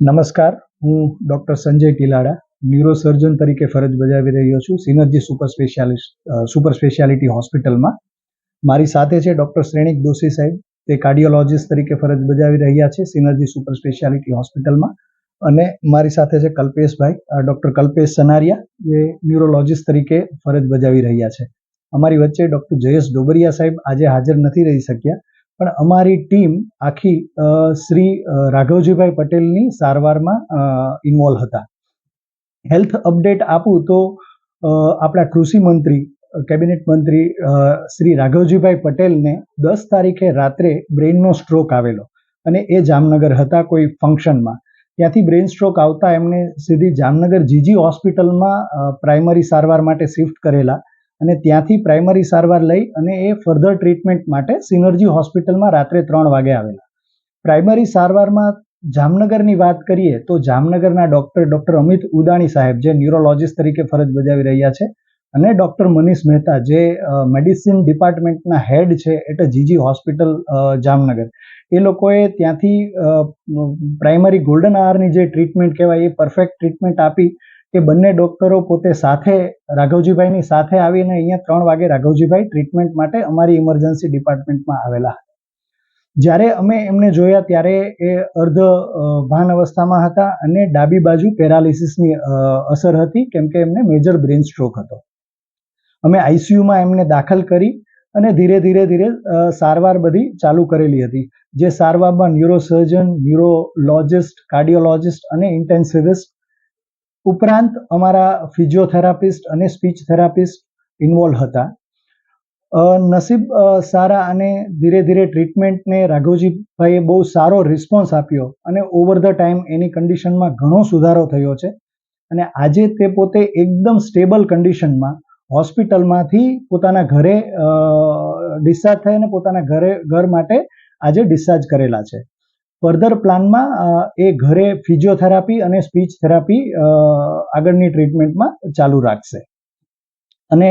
નમસ્કાર, હું doctor Sanjay Tilada, neurosurgeon તરીકે ફરજ બજાવી રહ્યો છું, Synergy super specialist super speciality હોસ્પિટલમાં. મારી સાથે છે ડૉક્ટર શ્રેણિક દોશી સાહેબ, તે કાર્ડિયોલોજિસ્ટ તરીકે ફરજ બજાવી રહ્યા છે, સિનર્જી સુપર સ્પેશિયાલિટી હોસ્પિટલમાં. અને મારી સાથે છે કલ્પેશભાઈ ડૉક્ટર કલ્પેશ સનારિયા, જે ન્યુરોલોજિસ્ટ તરીકે ફરજ બજાવી રહ્યા છે. અમારી વચ્ચે ડૉક્ટર જયેશ ડોબરિયા સાહેબ આજે હાજર નથી રહી શક્યા. પણ અમારી ટીમ આખી શ્રી રાઘવજીભાઈ પટેલની સારવારમાં ઇન્વોલ્વ હતા. હેલ્થ અપડેટ આપું તો આપણા કૃષિ મંત્રી કેબિનેટ મંત્રી શ્રી રાઘવજીભાઈ પટેલને દસ તારીખે રાત્રે બ્રેઇનનો સ્ટ્રોક આવેલો. અને એ જામનગર હતા કોઈ ફંક્શનમાં. ત્યાંથી બ્રેઇન સ્ટ્રોક આવતા એમને સીધી જામનગર જીજી હોસ્પિટલમાં પ્રાઇમરી સારવાર માટે શિફ્ટ કરેલા. અને ત્યાંથી પ્રાઇમરી સારવાર લઈ અને એ ફર્ધર ટ્રીટમેન્ટ માટે સિનર્જી હોસ્પિટલમાં રાત્રે ત્રણ વાગે આવેલા. પ્રાઇમરી સારવારમાં જામનગરની વાત કરીએ તો જામનગરના ડૉક્ટર ડૉક્ટર અમિત ઉદાણી સાહેબ, જે ન્યુરોલોજિસ્ટ તરીકે ફરજ બજાવી રહ્યા છે, અને ડૉક્ટર મનીષ મહેતા, જે મેડિસિન ડિપાર્ટમેન્ટના હેડ છે, એટલે જીજી હોસ્પિટલ જામનગર. એ લોકોએ ત્યાંથી પ્રાઇમરી ગોલ્ડન આવરની જે ટ્રીટમેન્ટ કહેવાય, એ પરફેક્ટ ટ્રીટમેન્ટ આપી કે બંને ડૉક્ટરો પોતે સાથે, રાઘવજીભાઈની સાથે આવીને અહીંયા ત્રણ વાગે રાઘવજીભાઈ ટ્રીટમેન્ટ માટે અમારી ઇમરજન્સી ડિપાર્ટમેન્ટમાં આવેલા જ્યારે અમે એમને જોયા ત્યારે એ અર્ધ ભાન અવસ્થામાં હતા અને ડાબી બાજુ પેરાલિસિસની અસર હતી કેમ કે એમને મેજર બ્રેન સ્ટ્રોક હતો. અમે આઈસીયુમાં એમને દાખલ કરી અને ધીરે ધીરે ધીરે સારવાર બધી ચાલુ કરેલી હતી. જે સારવારમાં ન્યુરોસર્જન ન્યુરોલોજિસ્ટ કાર્ડિયોલોજિસ્ટ અને ઇન્ટેન્સિવિસ્ટ ઉપરાંત અમારા ફિઝિયોથેરાપિસ્ટ અને સ્પીચ થેરાપિસ્ટ ઇન્વોલ્વ હતા. નસીબ સારા અને ધીરે ધીરે ટ્રીટમેન્ટને રાઘવજીભાઈએ બહુ સારો રિસ્પોન્સ આપ્યો અને ઓવર ધ ટાઈમ એની કન્ડિશનમાં ઘણો સુધારો થયો છે. અને આજે તે પોતે એકદમ સ્ટેબલ કન્ડિશનમાં હોસ્પિટલમાંથી પોતાના ઘરે ડિસ્ચાર્જ થઈને પોતાના ઘરે, ઘર માટે આજે ડિસ્ચાર્જ કરેલા છે. ફર્ધર પ્લાનમાં એ ઘરે ફિઝિયોથેરાપી અને સ્પીચ થેરાપી આગળની ટ્રીટમેન્ટમાં ચાલુ રાખશે. અને